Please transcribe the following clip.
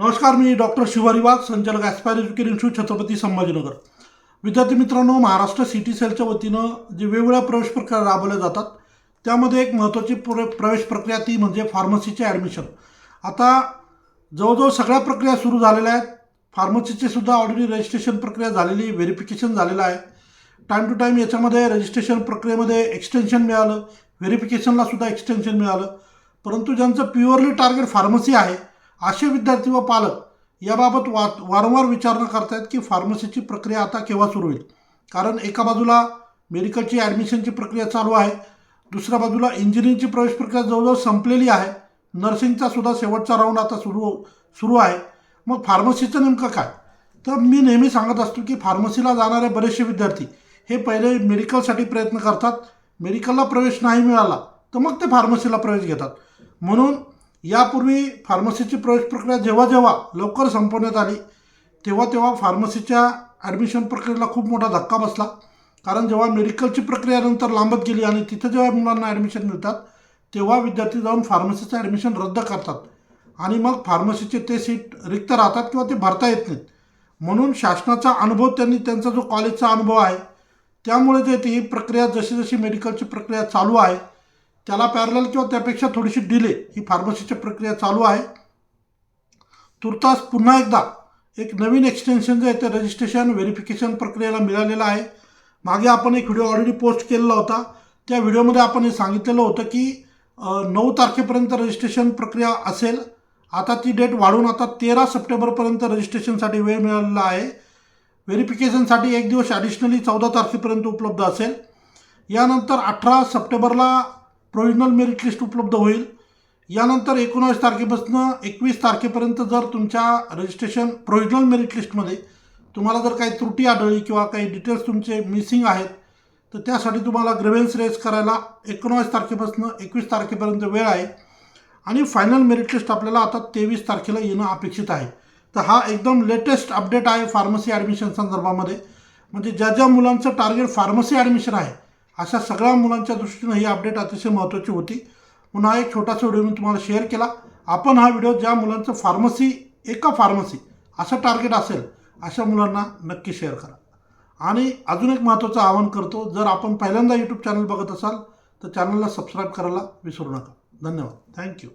नमस्कार मी डॉक्टर शिवारी वाघ संचालक Aspire Education Institute Chhatrapati Sambhajinagar. विद्यार्थी मित्रांनो महाराष्ट्र सिटी सेलच्या वतीनं जे वेगवेगळ्या प्रवेश प्रक्रिया राबवल्या जातात त्यामध्ये एक महत्त्वाची प्र प्रवेश प्रक्रिया ती म्हणजे फार्मसीचे ॲडमिशन आता जवळजवळ सगळ्या प्रक्रिया सुरू झालेल्या आहेत. फार्मसीचे सुद्धा ऑलरेडी रजिस्ट्रेशन प्रक्रिया झालेली व्हेरिफिकेशन झालेलं आहे. टाईम टू टाईम याच्यामध्ये रजिस्ट्रेशन प्रक्रियेमध्ये एक्सटेन्शन मिळालं. व्हेरिफिकेशनला सुद्धा एक्सटेन्शन मिळालं. परंतु ज्यांचं प्युअरली टार्गेट फार्मसी आहे असे विद्यार्थी व पालक याबाबत वा वारंवार विचारणा करतायत की फार्मसीची प्रक्रिया आता केव्हा सुरू होईल? कारण एका बाजूला मेडिकलची ॲडमिशनची प्रक्रिया चालू आहे दुसऱ्या बाजूला इंजिनिअरिंगची प्रवेश प्रक्रिया जवळजवळ संपलेली आहे नर्सिंगचा सुद्धा शेवटचा राऊंड आता सुरू सुरू आहे. मग फार्मसीचं नेमकं काय? तर मी नेहमी सांगत असतो की फार्मसीला जाणारे बरेचसे विद्यार्थी हे पहिले मेडिकलसाठी प्रयत्न करतात. मेडिकलला प्रवेश नाही मिळाला तर मग ते फार्मसीला प्रवेश घेतात. म्हणून यापूर्वी फार्मसीची प्रवेश प्रक्रिया जेव्हा जेव्हा लवकर संपवण्यात आली तेव्हा तेव्हा फार्मसीच्या ॲडमिशन प्रक्रियेला खूप मोठा धक्का बसला. कारण जेव्हा मेडिकलची प्रक्रिया नंतर लांबत गेली आणि तिथं जेव्हा मुलांना ॲडमिशन मिळतात तेव्हा विद्यार्थी जाऊन फार्मसीचं ॲडमिशन रद्द करतात. आणि मग फार्मसीचे ते सीट रिक्त राहतात किंवा ते भरता येत नाहीत. म्हणून शासनाचा अनुभव त्यांनी त्यांचा जो कॉलेजचा अनुभव आहे त्यामुळे जे ती प्रक्रिया जशी जशी मेडिकलची प्रक्रिया चालू आहे त्याला पॅरल किंवा त्यापेक्षा थोडीशी डिले ही फार्मसीची प्रक्रिया चालू आहे. तुर्तास पुन्हा एकदा एक नवीन एक्सटेन्शन जे आहे ते रजिस्ट्रेशन व्हेरिफिकेशन प्रक्रियेला मिळालेलं आहे. मागे आपण एक व्हिडिओ ऑलरेडी पोस्ट केलेला होता. त्या व्हिडिओमध्ये आपण हे सांगितलेलं होतं की नऊ तारखेपर्यंत रजिस्ट्रेशन प्रक्रिया असेल. आता ती डेट वाढून आता तेरा सप्टेंबरपर्यंत रजिस्ट्रेशनसाठी वेळ मिळालेला आहे. व्हेरिफिकेशनसाठी एक दिवस ॲडिशनली चौदा तारखेपर्यंत उपलब्ध असेल. यानंतर अठरा सप्टेंबरला प्रोविजनल मेरिट लिस्ट उपलब्ध होईल. यानंतर एकोणावीस तारखेपासून एकवीस तारखेपर्यंत जर तुमच्या रजिस्ट्रेशन प्रोविजनल मेरिट लिस्टमध्ये तुम्हाला जर काही त्रुटी आढळली किंवा काही डिटेल्स तुमचे मिसिंग आहेत तर त्यासाठी तुम्हाला ग्रेव्हन्स रेज करायला एकोणावीस तारखेपासून एकवीस तारखेपर्यंत वेळ आहे. आणि फायनल मेरिट लिस्ट आपल्याला आता तेवीस तारखेला येणं अपेक्षित आहे. तर हा एकदम लेटेस्ट अपडेट आहे फार्मसी ॲडमिशन संदर्भामध्ये. म्हणजे ज्या ज्या मुलांचं टार्गेट फार्मसी ॲडमिशन आहे अशा सगळ्या मुलांच्या दृष्टीनं ही अपडेट अतिशय महत्त्वाची होती. पुन्हा हा एक छोटासा व्हिडिओ मी तुम्हाला शेअर केला. आपण हा व्हिडिओ ज्या मुलांचं फार्मसी एका फार्मसी असं टार्गेट असेल अशा मुलांना नक्की शेअर करा. आणि अजून एक महत्त्वाचं आवाहन करतो जर आपण पहिल्यांदा यूट्यूब चॅनल बघत असाल तर चॅनलला सबस्क्राईब करायला विसरू नका. धन्यवाद. थँक्यू